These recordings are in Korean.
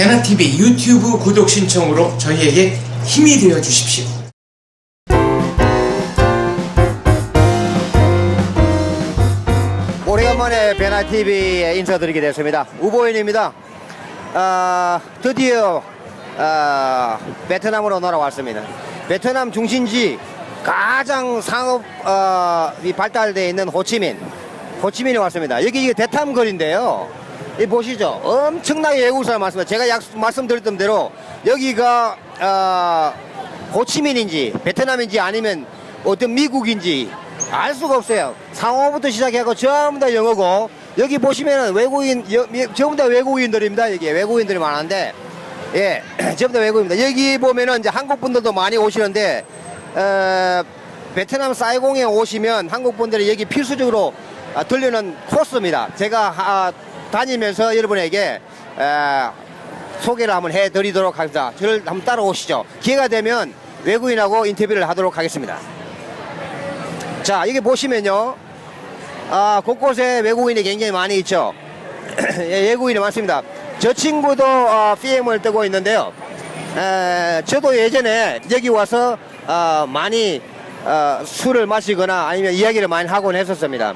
대나TV 유튜브 구독 신청으로 저희에게 힘이 되어 주십시오. 오래간만에 베나TV에 인사드리게 됐습니다. 우보인입니다. 아, 드디어 아, 베트남으로 돌아왔습니다. 베트남 중심지 가장 상업이 발달되어 있는 호치민. 호치민에 왔습니다. 여기 이게 대탐 거리인데요. 이 보시죠. 엄청나게 외국 사람 많습니다. 제가 약, 말씀드렸던 대로 여기가 아, 호치민인지 베트남인지 아니면 어떤 미국인지 알 수가 없어요. 상호부터 시작해서 전부 다 영어고 여기 보시면은 외국인 여- 여- 전부 다 외국인들입니다. 여기 외국인들이 많은데 예 전부 다 외국입니다. 여기 보면은 이제 한국 분들도 많이 오시는데 어, 베트남 사이공에 오시면 한국 분들이 여기 필수적으로 아, 들르는 코스입니다. 제가 아, 다니면서 여러분에게 에, 소개를 한번 해드리도록 하겠습니다. 저를 한번 따라오시죠. 기회가 되면 외국인하고 인터뷰를 하도록 하겠습니다. 자, 여기 보시면요. 아, 곳곳에 외국인이 굉장히 많이 있죠. 예, 외국인이 많습니다. 저 친구도 어, PM을 뜨고 있는데요. 에, 저도 예전에 여기 와서 어, 많이 어, 술을 마시거나 아니면 이야기를 많이 하곤 했었습니다.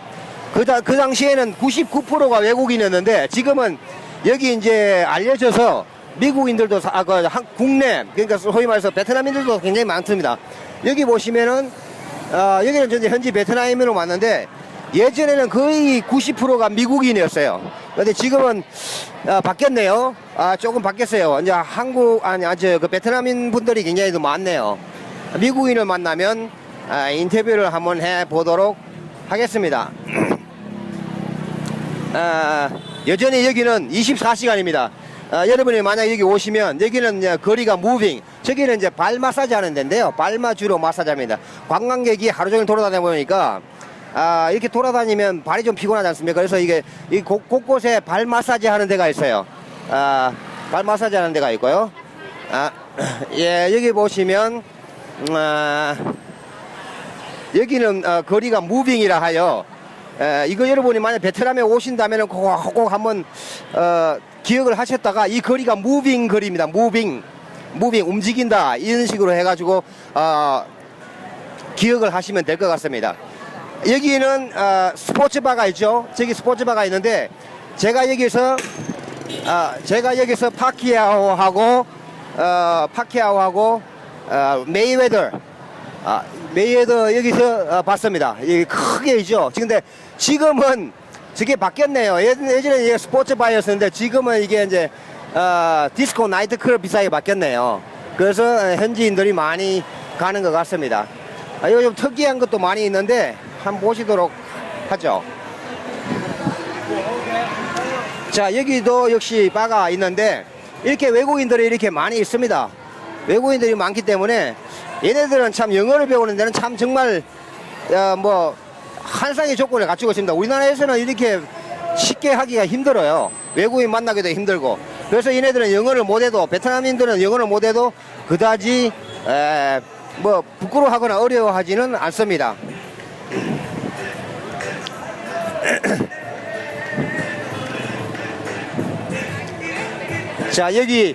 그, 다, 그 당시에는 99%가 외국인이었는데 지금은 여기 이제 알려져서 미국인들도 사- 아, 그 한- 국내 그러니까 소위 말해서 베트남인들도 굉장히 많습니다. 여기 보시면은 어, 여기는 이제 현지 베트남인으로 왔는데 예전에는 거의 90%가 미국인이었어요. 근데 지금은 어, 바뀌었네요. 아, 조금 바뀌었어요. 이제 한국 아니 아주 그 베트남인 분들이 굉장히 더 많네요. 미국인을 만나면 아, 인터뷰를 한번 해 보도록 하겠습니다. 아, 여전히 여기는 24시간입니다. 아, 여러분이 만약 여기 오시면 여기는 이제 거리가 무빙, 저기는 이제 발 마사지 하는 데인데요. 발마 주로 마사지 합니다. 관광객이 하루 종일 돌아다니다 보니까 아, 이렇게 돌아다니면 발이 좀 피곤하지 않습니까? 그래서 이게 이 곳, 곳곳에 발 마사지 하는 데가 있어요. 아, 발 마사지 하는 데가 있고요. 아, 예, 여기 보시면 음, 아, 여기는 어, 거리가 무빙이라 하여 에, 이거 여러분이 만약 베트남에 오신다면 꼭, 꼭 한번 어, 기억을 하셨다가 이 거리가 무빙 거리입니다. 무빙 무빙 움직인다 이런 식으로 해가지고 어, 기억을 하시면 될 것 같습니다. 여기는 어, 스포츠바가 있죠. 저기 스포츠바가 있는데 제가 여기서 아, 제가 여기서 파키아오하고 어, 파키아오하고 어, 메이웨더 아, 메이웨더 여기서 어, 봤습니다. 이 크게 있죠. 근데 지금은 저게 바뀌었네요. 예- 예전에 이게 스포츠 바였었는데 지금은 이게 이제 어, 디스코 나이트 클럽 비싸게 바뀌었네요. 그래서 어, 현지인들이 많이 가는 것 같습니다. 아, 좀 특이한 것도 많이 있는데 한번 보시도록 하죠. 자 여기도 역시 바가 있는데 이렇게 외국인들이 이렇게 많이 있습니다 외국인들이 많기 때문에 얘네들은 참 영어를 배우는 데는 참 정말 어, 뭐 한상의 조건을 갖추고 있습니다. 우리나라에서는 이렇게 쉽게 하기가 힘들어요. 외국인 만나기도 힘들고. 그래서 얘네들은 영어를 못해도 베트남인들은 영어를 못해도 그다지 에, 뭐 부끄러워하거나 어려워하지는 않습니다. 자 여기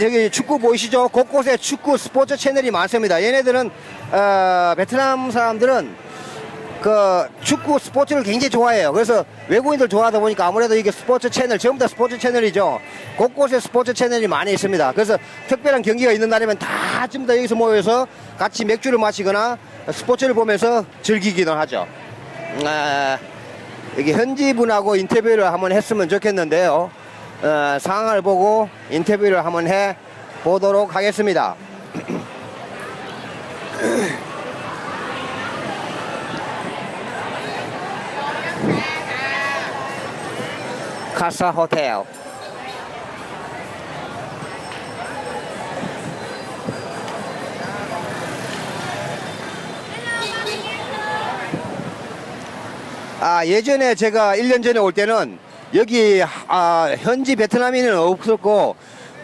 여기 축구 보이시죠? 곳곳에 축구 스포츠 채널이 많습니다. 얘네들은 어, 베트남 사람들은 그 축구 스포츠를 굉장히 좋아해요. 그래서 외국인들 좋아하다 보니까 아무래도 이게 스포츠 채널 전부 다 스포츠 채널이죠. 곳곳에 스포츠 채널이 많이 있습니다. 그래서 특별한 경기가 있는 날이면 다 전부 다 여기서 모여서 같이 맥주를 마시거나 스포츠를 보면서 즐기기도 하죠. 아, 여기 현지 분하고 인터뷰를 한번 했으면 좋겠는데요. 어, 상황을 보고 인터뷰를 한번 해 보도록 하겠습니다. 카사 호텔. 아, 예전에 제가 1년 전에 올 때는 여기 아, 현지 베트남인은 없었고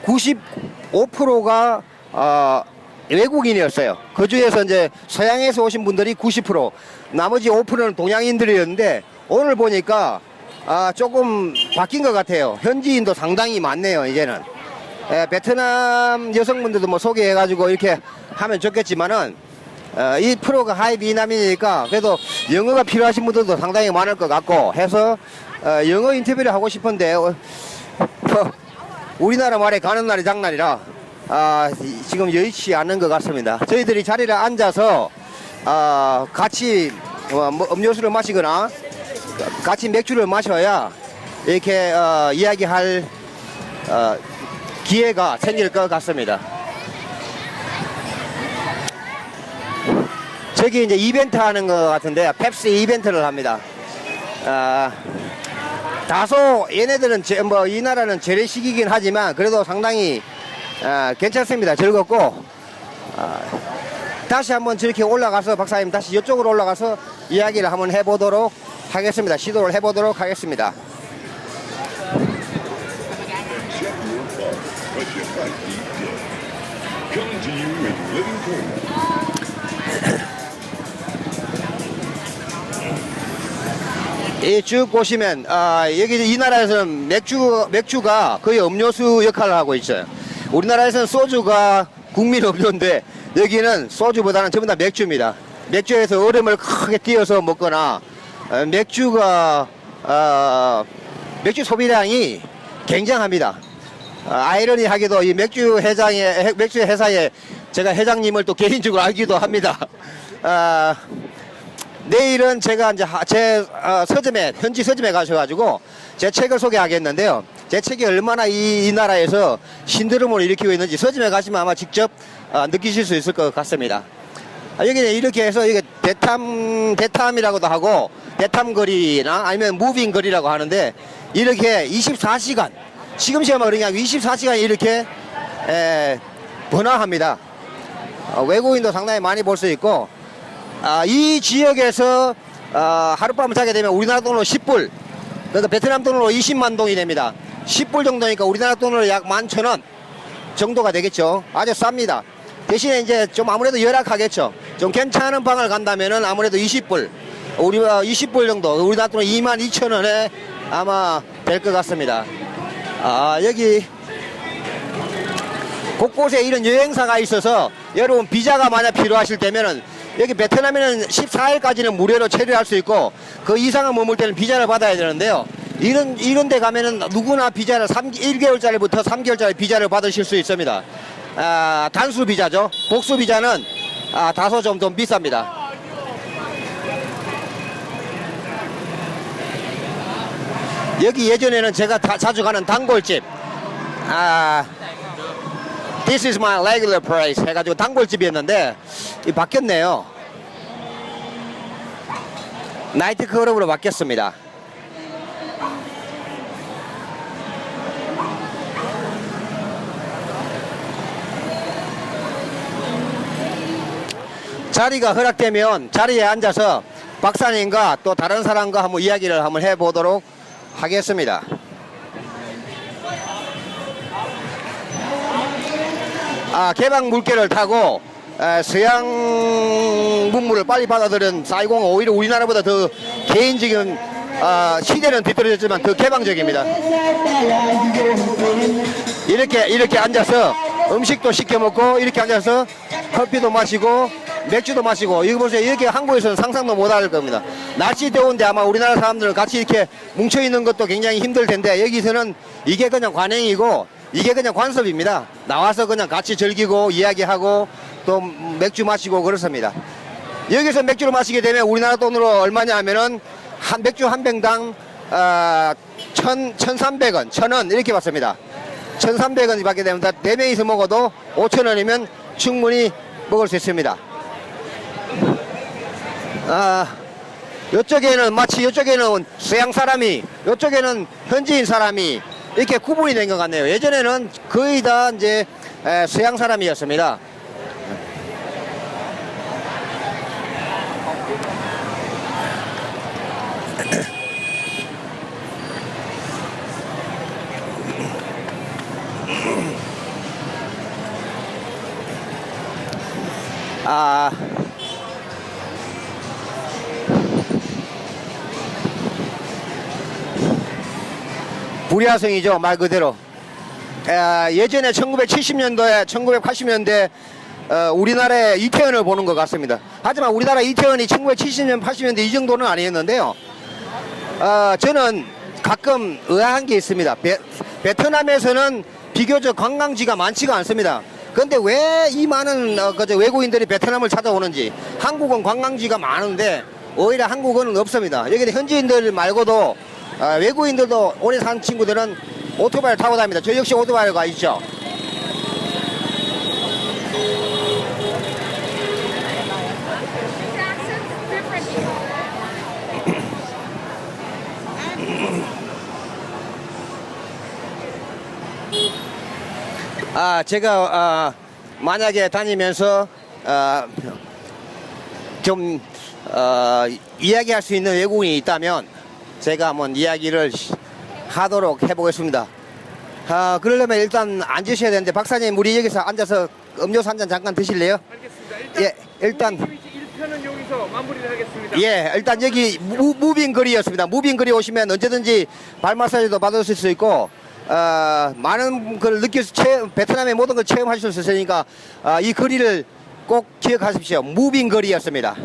95%가 어, 외국인이었어요. 그 중에서 이제 서양에서 오신 분들이 90%, 나머지 5%는 동양인들이었는데 오늘 보니까 아, 조금 바뀐 것 같아요. 현지인도 상당히 많네요, 이제는. 에, 베트남 여성분들도 뭐 소개해가지고 이렇게 하면 좋겠지만은 어, 이 프로가 하이 비남이니까 그래도 영어가 필요하신 분들도 상당히 많을 것 같고 해서 어, 영어 인터뷰를 하고 싶은데 어, 뭐, 우리나라 말에 가는 날이 장날이라 아, 이- 지금 여의치 않는 것 같습니다. 저희들이 자리를 앉아서 아, 같이 어, 뭐 음료수를 마시거나 같이 맥주를 마셔야 이렇게 어, 이야기할 어, 기회가 생길 것 같습니다. 저기 이제 이벤트 하는 것 같은데 펩시 이벤트를 합니다. 아, 다소 얘네들은 제- 뭐 이 나라는 재래식이긴 하지만 그래도 상당히 아, 괜찮습니다. 즐겁고 아, 다시 한번 저렇게 올라가서 박사님 다시 이쪽으로 올라가서 이야기를 한번 해보도록 하겠습니다. 시도를 해보도록 하겠습니다. 이쭉 보시면 아, 여기 이 나라에서는 맥주 맥주가 거의 음료수 역할을 하고 있어요. 우리나라에서는 소주가 국민 음료인데 여기는 소주보다는 전부 다 맥주입니다. 맥주에서 얼음을 크게 띄어서 먹거나 어, 맥주가 어, 맥주 소비량이 굉장합니다. 어, 아이러니하게도 이 맥주 회장의 해- 맥주 회사에 제가 회장님을 또 개인적으로 알기도 합니다. 아, 내일은 제가 이제 하- 제 어, 서점에 현지 서점에 가셔가지고 제 책을 소개하겠는데요. 제 책이 얼마나 이, 이 나라에서 신드롬을 일으키고 있는지 서점에 가시면 아마 직접 어, 느끼실 수 있을 것 같습니다. 아, 여기는 이렇게 해서 이게 대탐 대탐이라고도 하고 대탐거리나 아니면 무빙 거리라고 하는데 이렇게 24시간 지금 시간만 그러냐 24시간 이렇게 에, 번화합니다. 어, 외국인도 상당히 많이 볼 수 있고 아, 이 지역에서 어, 하룻밤을 자게 되면 우리나라 돈으로 10불 그러니까 베트남 돈으로 20만 동이 됩니다. 10불 정도니까 우리나라 돈으로 약 11,000원 정도가 되겠죠. 아주 쌉니다. 대신에 이제 좀 아무래도 열악하겠죠. 좀 괜찮은 방을 간다면은 아무래도 20불 우리 20불 정도 우리나라 돈으로 2만 2천 원에 아마 될 것 같습니다. 아 여기 곳곳에 이런 여행사가 있어서 여러분 비자가 만약 필요하실 때면은 여기 베트남에는 14일까지는 무료로 체류할 수 있고 그 이상을 머물 때는 비자를 받아야 되는데요. 이런 이런 데 가면은 누구나 비자를 3 1개월짜리부터 3개월짜리 비자를 받으실 수 있습니다. 아, 단수 비자죠. 복수 비자는 아, 다소 좀좀 비쌉니다. 여기 예전에는 제가 다- 자주 가는 단골집 아 This is my regular price 해가지고 단골집이었는데 이 바뀌었네요. 나이트 클럽으로 바뀌었습니다. 자리가 허락되면 자리에 앉아서 박사님과 또 다른 사람과 한번 이야기를 한번 해보도록 하겠습니다. 아, 개방 물개를 타고 에, 서양 문물을 빨리 받아들인 사이공은 오히려 우리나라보다 더 개인적인 아, 시대는 뒤떨어졌지만 더 개방적입니다. 이렇게 이렇게 앉아서 음식도 시켜 먹고 이렇게 앉아서 커피도 마시고 맥주도 마시고 이거 보세요 이렇게 한국에서는 상상도 못할 겁니다. 날씨 더운데 아마 우리나라 사람들은 같이 이렇게 뭉쳐 있는 것도 굉장히 힘들 텐데 여기서는 이게 그냥 관행이고 이게 그냥 관습입니다. 나와서 그냥 같이 즐기고 이야기하고 또 맥주 마시고 그렇습니다. 여기서 맥주를 마시게 되면 우리나라 돈으로 얼마냐 하면은 한 맥주 한 병당 아, 천, 천삼백 원, 천 원 이렇게 받습니다. 천삼백 원이 받게 되면 네 명이서 먹어도 오천 원이면 충분히 먹을 수 있습니다. 아, 이쪽에는 마치 이쪽에는 서양 사람이, 이쪽에는 현지인 사람이 이렇게 구분이 된 것 같네요. 예전에는 거의 다 이제 에, 서양 사람이었습니다. 불야성이죠 말 그대로 에, 예전에 1970년도에 1980년대 어, 우리나라의 이태원을 보는 것 같습니다. 하지만 우리나라 이태원이 1970년 80년대 이 정도는 아니었는데요. 어, 저는 가끔 의아한 게 있습니다. 베, 베트남에서는 비교적 관광지가 많지가 않습니다. 그런데 왜 이 많은 어, 외국인들이 베트남을 찾아오는지 한국은 관광지가 많은데 오히려 한국은 없습니다. 여기 현지인들 말고도 어, 외국인들도 오래 산 친구들은 오토바이를 타고 다닙니다. 저 역시 오토바이가 있죠. 아, 제가 아, 만약에 다니면서 아, 좀 어, 이야기할 수 있는 외국인이 있다면 제가 한번 이야기를 시- 하도록 해보겠습니다. 아, 그러려면 일단 앉으셔야 되는데 박사님 우리 여기서 앉아서 음료수 한 잔 잠깐 드실래요? 알겠습니다. 일단 예, 일단 1편은 여기서 마무리를 하겠습니다. 예, 일단 여기 무, 무빙 거리였습니다. 무빙 거리 오시면 언제든지 발 마사지도 받으실 수 있고, 어, 많은 걸 느낄 수, 체험, 베트남의 모든 걸 체험하실 수 있으니까, 어, 이 거리를 꼭 기억하십시오. 무빙 거리였습니다.